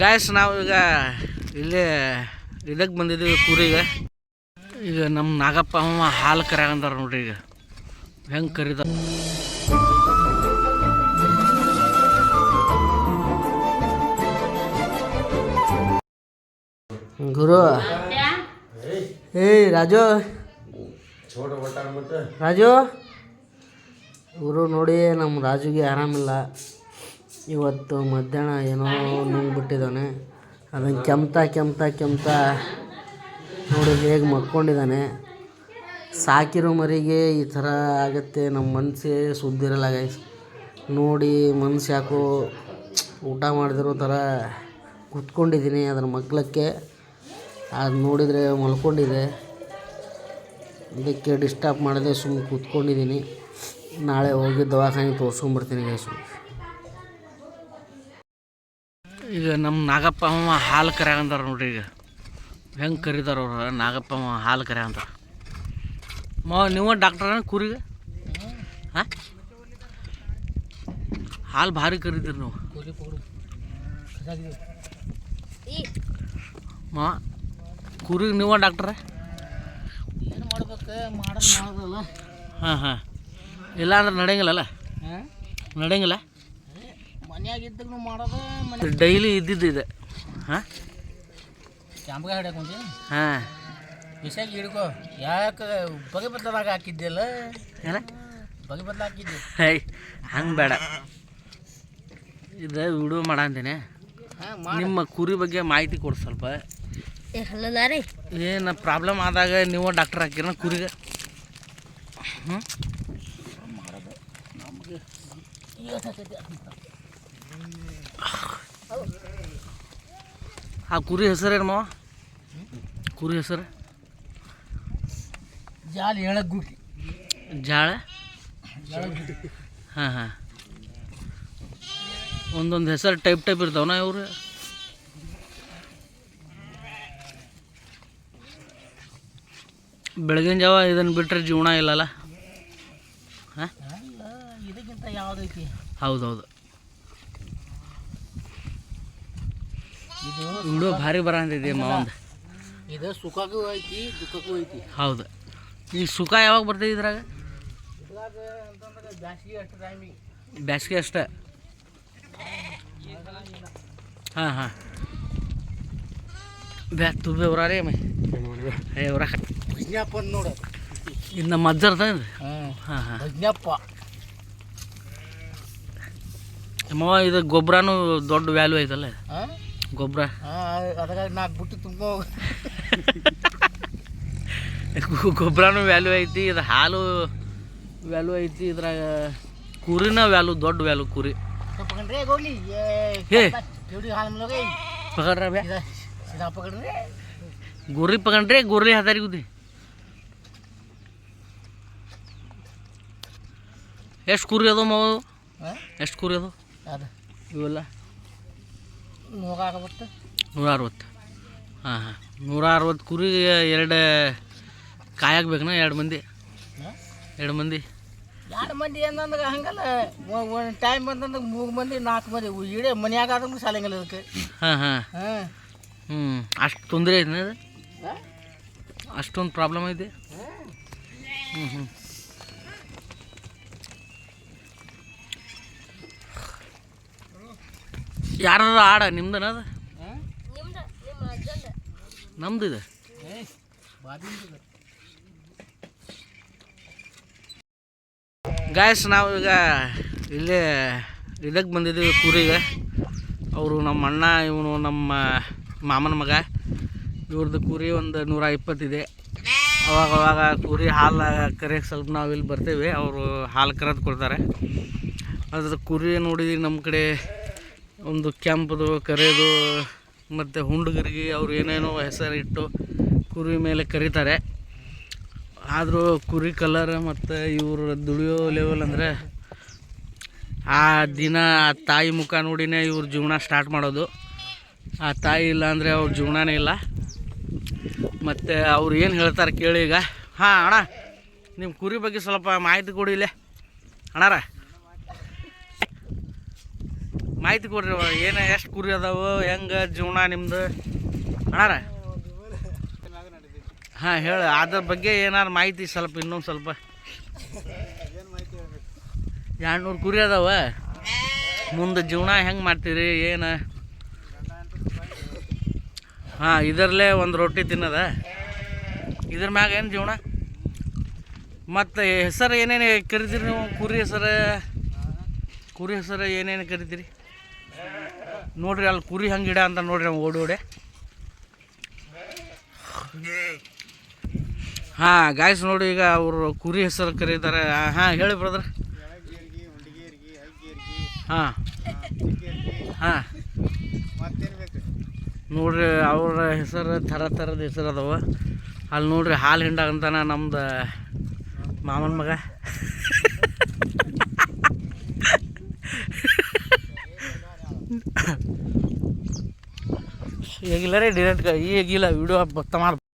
ಗಾಯಸ್ ನಾವು ಈಗ ಇಲ್ಲೇ ಇದಕ್ಕೆ ಬಂದಿದ್ದೀವಿ ಕುರಿಗೆ. ಈಗ ನಮ್ಮ ನಾಗಪ್ಪ ಅಮ್ಮ ಹಾಲು ಕರೆಯಂದಾರ ನೋಡ್ರಿ ಈಗ. ಹೆಂಗೆ ಕರೀದ ಗುರು. ಏಯ್ ರಾಜು. ರಾಜು. ಗುರು ನೋಡಿ ನಮ್ಮ ರಾಜುಗೆ ಆರಾಮಿಲ್ಲ. ಇವತ್ತು ಮಧ್ಯಾಹ್ನ ಏನೋ ನುಂಗ್ಬಿಟ್ಟಿದ್ದಾನೆ ಅದನ್ನು ಕೆಮ್ತಾ ಕೆಮ್ತಾ ಕೆಮ್ತಾ ನೋಡಿ ಹೇಗೆ ಮಕ್ಕೊಂಡಿದ್ದಾನೆ. ಸಾಕಿರೋ ಮರಿಗೆ ಈ ಥರ ಆಗುತ್ತೆ ನಮ್ಮ ಮನಸ್ಸೇ ಸುದ್ದಿರಲ್ಲ ಗೈಸ್ ನೋಡಿ ಮನ್ಸು ಯಾಕೋ ಊಟ ಮಾಡಿದಿರೋ ಥರ ಕುತ್ಕೊಂಡಿದ್ದೀನಿ ಅದರ ಮಕ್ಕಳಕ್ಕೆ ಅದು ನೋಡಿದರೆ ಮಲ್ಕೊಂಡಿದೆ. ಇದಕ್ಕೆ ಡಿಸ್ಟರ್ಬ್ ಮಾಡದೆ ಸುಮ್ಮನೆ ಕೂತ್ಕೊಂಡಿದ್ದೀನಿ. ನಾಳೆ ಹೋಗಿ ದವಾಖಾನೆಗೆ ತೋರ್ಸ್ಕೊಂಬರ್ತೀನಿ ಗೈಸು ಈಗ ನಮ್ಮ ನಾಗಪ್ಪ ಅಮ್ಮ ಹಾಲು ಕರೆಯಂದಾರ ನೋಡ್ರಿ ಈಗ. ಹೆಂಗೆ ಕರೀತಾರ ಅವ್ರು ನಾಗಪ್ಪ ಅಮ್ಮ ಹಾಲು ಕರೆಯಂತಾರ ಮಾವ ನೀವು ಡಾಕ್ಟರ್ ಕುರಿಗೆ? ಹಾಂ? ಹಾಲು ಭಾರಿ ಕರೀತೀರಿ ನೀವು. ಮಾ ಕುರಿಗೆ ನೀವ ಡಾಕ್ಟ್ರ? ಏನು ಮಾಡ್ಬೇಕು? ಮಾಡೋದು ಮಾಡೋದಲ್ಲ. ಹಾಂ ಹಾಂ. ಇಲ್ಲ ಅಂದ್ರೆ ನಡೆಯಂಗಿಲ್ಲಲ್ಲ ನಡೆಯಂಗಿಲ್ಲ? ಮನ್ಯಾಗ ಇದ್ದಾಗ ಮಾಡೋದು ಮನೆ ಡೈಲಿ ಇದ್ದಿದ್ದು ಇದೆ. ಹಾಂ? ಕ್ಯಾಂಪ್ಗೆ ಹಿಡಿಯಕ್ಕೆ ಮುಂಚೆ ಹಾಂ. ಬಿಸಾಗಿ ಹಿಡ್ಕೊ. ಯಾಕೆ ಬಗೆ ಬದಲಾಗ ಹಾಕಿದ್ದಿಲ್ಲ ಏನ? ಬಗೆ ಬದಲ ಹಾಕಿದ್ದೆ ಹೇ ಹಂಗೆ ಬೇಡ. ಇದು ವಿಡಿಯೋ ಮಾಡಂತೀನಿ ನಿಮ್ಮ ಕುರಿ ಬಗ್ಗೆ ಮಾಹಿತಿ ಕೊಡಿ ಸ್ವಲ್ಪ. ಏನ ಏನು ಪ್ರಾಬ್ಲಮ್ ಆದಾಗ ನೀವು ಡಾಕ್ಟರ್ ಹಾಕಿರ ಕುರಿಗೆ? ಹ್ಞೂ ಆ ಕುರಿ ಹೆಸರೇನು ಮಾವ? ಕುರಿ ಹೆಸರು? ಜಾಳ ಎಳಗ್ ಗುಕ್ಕಿ ಜಾಳ? ಹಾಂ ಹಾಂ. ಒಂದೊಂದು ಹೆಸರು ಟೈಪ್ ಟೈಪ್ ಇರ್ತಾವನ ಇವರು? ಬೆಳಗಿನ ಜಾವ ಇದನ್ನು ಬಿಟ್ಟರೆ ಜೀವನ ಇಲ್ಲಲ್ಲ? ಹಾಂ? ಇದಕ್ಕಿಂತ ಹೌದು ಹೌದೌದು ವಿಡಿಯೋ ಭಾರಿ ಬರಂದಿದೆ ಮಾವಂದ ಇದು ಸುಖಕ್ಕೂ ಐತಿ ದುಃಖಕ್ಕೂ ಐತಿ. ಹೌದು. ಈ ಸುಖ ಯಾವಾಗ ಬರ್ತೈತಿ ಇದ್ರಾಗ? ಬ್ಯಾಸಿಗೆ ಅಷ್ಟು ಟೈಮಿಗೆ ಬ್ಯಾಸ್ಗೆ ಅಷ್ಟ. ಹಾಂ ಹಾಂ. ಬ್ಯಾ ತುಬ್ಬೆ ಅವ್ರಾರೇ ಮೈ ಏ ಅವ್ರ ಭಜ್ಞಪ್ಪ ನೋಡು. ಇನ್ನು ನಮ್ಮ ಅಜ್ಜರ್ದ ಇದು ಹಾಂ ಹಾಂ. ಭಜ್ಞಪ್ಪ. ಅಮ್ಮವ್ವ ಇದು ಗೊಬ್ಬರನೂ ದೊಡ್ಡ ವ್ಯಾಲ್ಯೂ ಐತಲ್ಲ? ಹಾಂ? ಗೊಬ್ಬರ ಅದಕ್ಕಾಗಿ ನಾಲ್ಕು ಬುಟ್ಟಿ ತುಂಬ ಗೊಬ್ಬರನೂ ವ್ಯಾಲ್ಯೂ ಐತಿ ಇದು ಹಾಲು ವ್ಯಾಲ್ಯೂ ಐತಿ ಇದ್ರಾಗ ಕುರಿನ ವ್ಯಾಲ್ಯೂ ದೊಡ್ಡ ವ್ಯಾಲ್ಯೂ ಕುರಿ. ಪಕಡ್ರಿ ಪಕಡ್ರಿ ಗುರ್ರಿ ಪಕಂಡ್ರೆ ಗುರ್ರಿ ಹಾದಾರಿ ಗುದ್ದಿ. ಎಷ್ಟು ಕುರಿ ಅದಾವ ಮಾವು? ಎಷ್ಟು ಕುರಿ ಅದಾವ? ಅದು. ಇವೆಲ್ಲ ಅರವತ್ತು ನೂರ ಅರವತ್ತು ಹಾಂ ಹಾಂ. ನೂರ ಅರವತ್ತು ಕುರಿ ಎರಡು ಕಾಯಾಗಬೇಕನ ಬೇಕನ ಎರಡು ಮಂದಿ? ಎರಡು ಮಂದಿ? ಎರಡು ಮಂದಿ ಏನಂದ್ರೆ ಹಂಗಲ್ಲ. ಒಂದು ಟೈಮ್ ಬಂದಂದ್ರೆ ಮೂರು ಮಂದಿ ನಾಲ್ಕು ಮಂದಿ. ಇಡೇ ಮನ್ಯಾಗ ಆದಂದ್ರೆ ಸಾಲಂಗಿಲ್ಲ ಅದಕ್ಕೆ ಹಾಂ ಹಾಂ. ಹಾಂ. ಹ್ಞೂ ಅಷ್ಟು ತೊಂದರೆ ಐತೆ ಅಷ್ಟೊಂದು ಪ್ರಾಬ್ಲಮ್ ಐತೆ? ಹ್ಞೂ ಹ್ಞೂ ಯಾರದ ಆಡ ನಿಮ್ದನ ಅದು? ನಮ್ದು ಇದೆ. ಗಾಯಸ್ ನಾವು ಈಗ ಇಲ್ಲೇ ಇದಕ್ಕೆ ಬಂದಿದ್ದೀವಿ ಕುರಿಗೆ. ಅವರು ನಮ್ಮ ಅಣ್ಣ ಇವನು ನಮ್ಮ ಮಾಮನ ಮಗ. ಇವ್ರದ್ದು ಕುರಿ ಒಂದು ನೂರ ಇಪ್ಪತ್ತಿದೆ. ಅವಾಗ ಅವಾಗ ಕುರಿ ಹಾಲು ಕರೆಯೋಕೆ ಸ್ವಲ್ಪ ನಾವು ಇಲ್ಲಿ ಬರ್ತೇವೆ. ಅವರು ಹಾಲು ಕರೆದು ಕೊಡ್ತಾರೆ. ಅದ್ರ ಕುರಿ ನೋಡಿದ್ವಿ ನಮ್ಮ ಕಡೆ. ಒಂದು ಕೆಂಪದು ಕರೆದು ಮತ್ತು ಹುಂಡುಗರಿಗೆ ಅವ್ರು ಏನೇನೋ ಹೆಸರಿಟ್ಟು ಕುರಿ ಮೇಲೆ ಕರೀತಾರೆ. ಆದರೂ ಕುರಿ ಕಲರ್ ಮತ್ತು ಇವರು ದುಡಿಯೋ ಲೆವೆಲ್ ಅಂದರೆ ಆ ದಿನ ತಾಯಿ ಮುಖ ನೋಡಿನೇ ಇವ್ರ ಜೀವನ ಸ್ಟಾರ್ಟ್ ಮಾಡೋದು. ಆ ತಾಯಿ ಇಲ್ಲ ಅಂದರೆ ಅವ್ರ ಜೀವನನೇ ಇಲ್ಲ. ಮತ್ತು ಅವ್ರು ಏನು ಹೇಳ್ತಾರೆ ಕೇಳಿ ಈಗ. ಹಾಂ ಅಣ್ಣ ನಿಮ್ಮ ಕುರಿ ಬಗ್ಗೆ ಸ್ವಲ್ಪ ಮಾಹಿತಿ ಕೊಡಿ ಇಲ್ಲೇ. ಅಣ್ಣಾರ. ಮಾಹಿತಿ ಕೊಡ್ರಿ ಏನು, ಎಷ್ಟು ಕುರಿ ಅದಾವು, ಹೆಂಗೆ, ಜೀವನ ನಿಮ್ದು? ಅಣ್ಣಾರ? ಹಾಂ, ಹೇಳಿ. ಅದ್ರ ಬಗ್ಗೆ ಏನಾರ ಮಾಹಿತಿ ಸ್ವಲ್ಪ, ಇನ್ನೊಂದು ಸ್ವಲ್ಪ. ಎರಡ್ನೂರು ಕುರಿ ಅದಾವ. ಮುಂದೆ ಜೀವನ ಹೆಂಗೆ ಮಾಡ್ತೀರಿ, ಏನು? ಹಾಂ ಇದರಲ್ಲೇ ಒಂದು ರೊಟ್ಟಿ ತಿನ್ನದ. ಇದ್ರ ಮ್ಯಾಗ ಏನು ಜೀವನ? ಮತ್ತು ಹೆಸರು ಏನೇನು ಕರಿತೀರಿ ನೀವು? ಕುರಿ ಹೆಸರು? ಕುರಿ ಹೆಸರು ಏನೇನು ಕರಿತೀರಿ? ನೋಡ್ರಿ ಅಲ್ಲಿ ಕುರಿ ಹಂಗೆ ಇಡ ಅಂತ ನೋಡ್ರಿ ನಾವು ಓಡಿ ಓಡೆ. ಹಾಂ ಗಾಯ್ಸ್ ನೋಡಿ ಈಗ ಅವರು ಕುರಿ ಹೆಸರು ಕರೀತಾರೆ. ಹಾಂ, ಹೇಳಿ ಬ್ರದರ್ ಹಾಂ. ಹಾಂ. ನೋಡ್ರಿ ಅವ್ರ ಹೆಸರು ಥರ ಥರದ ಹೆಸರು ಅದಾವ. ಅಲ್ಲಿ ನೋಡ್ರಿ ಹಾಲು ಹಿಂಡಾಗಂತಾನ ನಮ್ದು ಮಾಮನ ಮಗ. ಈಗಿಲ್ಲ ರೀ ಡೈರೆಕ್ಟ್ ಈಗಿಲ್ಲ ವಿಡಿಯೋ ತಮ್ಮ